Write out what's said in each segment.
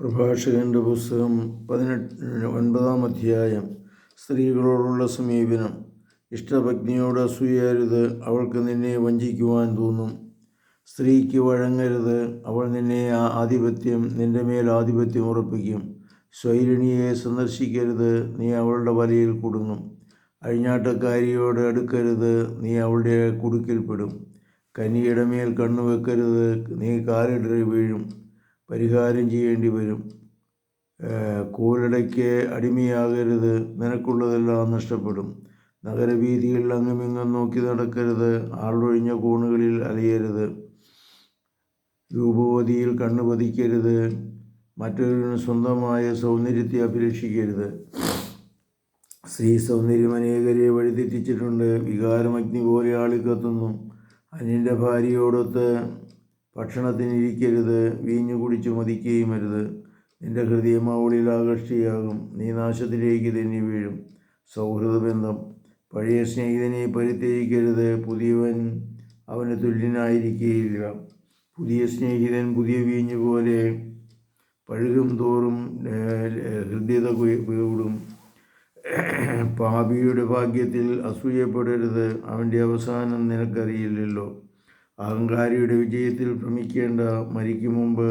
പ്രഭാഷകന്റെ പുസ്തകം പതിനെട്ട് ഒൻപതാം അധ്യായം. സ്ത്രീകളോടുള്ള സമീപനം. ഇഷ്ടപത്നിയോട് അസൂയരുത് അവൾക്ക് നിന്നെ വഞ്ചിക്കുവാൻ തോന്നും. സ്ത്രീക്ക് വഴങ്ങരുത് അവൾ നിന്നെ ആധിപത്യം നിന്റെ മേൽ ആധിപത്യം ഉറപ്പിക്കും. സ്വൈരിണിയെ സന്ദർശിക്കരുത് നീ അവളുടെ വലയിൽ കുടുങ്ങും. അഴിഞ്ഞാട്ടക്കാരിയോട് അടുക്കരുത് നീ അവളുടെ കുടുക്കിൽപ്പെടും കനിയുടെ മേൽ കണ്ണു വെക്കരുത് നീ കാലിടറി വീഴും. പരിഹാരം ചെയ്യേണ്ടി വരും. കൂലടയ്ക്ക് അടിമയാകരുത്. നിനക്കുള്ളതെല്ലാം നഷ്ടപ്പെടും. നഗരവീതിയിൽ അങ്ങുമിങ്ങും നോക്കി നടക്കരുത്. ആളൊഴിഞ്ഞ കോണുകളിൽ അലയരുത്. രൂപവതിയിൽ കണ്ണു പതിക്കരുത്. മറ്റൊരുവിന് സ്വന്തമായ സൗന്ദര്യത്തെ അഭിലഷിക്കരുത്. സ്ത്രീ സൗന്ദര്യം അനേകരെ വഴിതെറ്റിച്ചിട്ടുണ്ട്. വികാരമഗ്നി പോലെ ആളിക്കത്തുന്നു അന്യന്റെ ഭാര്യയോടൊത്ത് ഭക്ഷണത്തിനിരിക്കരുത് വീഞ്ഞു കുടിച്ചു മതിക്കുകയും അരുത്. നിന്റെ ഹൃദയം അവളിൽ ആകർഷിയാകും. നീ നാശത്തിലേക്ക് തന്നെ വീഴും. സൗഹൃദബന്ധം. പഴയ സ്നേഹിതനെ പരിത്യജിക്കരുത്. പുതിയവൻ അവന് തുല്യനായിരിക്കുകയില്ല പുതിയ സ്നേഹിതൻ പുതിയ വീഞ്ഞു പോലെ പഴുകും തോറും ഹൃദ്യത കൂടും പാപിയുടെ ഭാഗ്യത്തിൽ അസൂയപ്പെടരുത്. അവന്റെ അവസാനം നിനക്കറിയില്ലല്ലോ. അഹങ്കാരിയുടെ വിജയത്തിൽ ഭ്രമിക്കേണ്ട മരിക്കും മുമ്പ്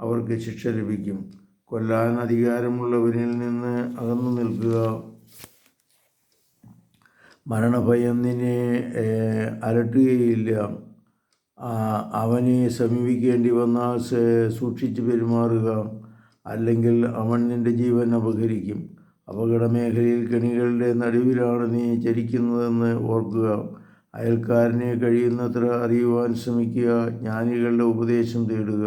അവർക്ക് ശിക്ഷ ലഭിക്കും. കൊല്ലാൻ അധികാരമുള്ളവരിൽ നിന്ന് അകന്നു നിൽക്കുക. മരണഭയം നിന്നെ അലട്ടുകയില്ല. അവനെ സമീപിക്കേണ്ടി വന്നാൽ സൂക്ഷിച്ച് പെരുമാറുക. അല്ലെങ്കിൽ അവൻ നിന്റെ ജീവൻ അപഹരിക്കും. അപകടമേഖലയിൽ കെണികളുടെ നടുവിലാണ് നീ ചരിക്കുന്നതെന്ന് ഓർക്കുക. അയൽക്കാരനെ കഴിയുന്നത്ര അറിയുവാൻ ശ്രമിക്കുക ജ്ഞാനികളുടെ ഉപദേശം തേടുക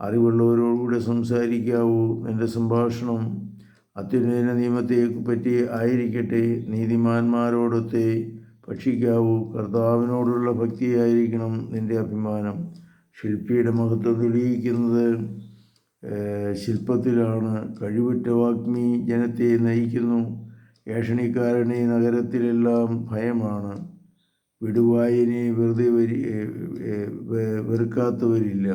അറിവുള്ളവരോടുകൂടെ സംസാരിക്കാവൂ. നിന്റെ സംഭാഷണം അത്യുന്നത നിയമത്തെ പറ്റി ആയിരിക്കട്ടെ. നീതിമാന്മാരോടൊത്തെ ഭക്ഷിക്കാവൂ. കർത്താവിനോടുള്ള ഭക്തിയായിരിക്കണം നിന്റെ അഭിമാനം. ശില്പിയുടെ മഹത്വം തെളിയിക്കുന്നത് ശില്പത്തിലാണ്. കഴിവുറ്റ വാഗ്മി ജനത്തെ നയിക്കുന്നു. ഏഷണിക്കാരനെ നഗരത്തിലെല്ലാം ഭയമാണ്. വിടുവായനെ വെറുതെ വരി വെറുക്കാത്തവരില്ല.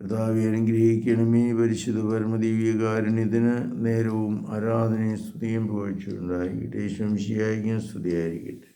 കർത്താവെ അനുഗ്രഹിക്കണമേ പരിശുദ്ധ പരമദീവികാരുണ്യത്തിന് നേരവും ആരാധനയും സ്തുതിയും പോയിട്ടുണ്ടായിരിക്കട്ടെ ശംശിയായിരിക്കും സ്തുതിയായിരിക്കട്ടെ.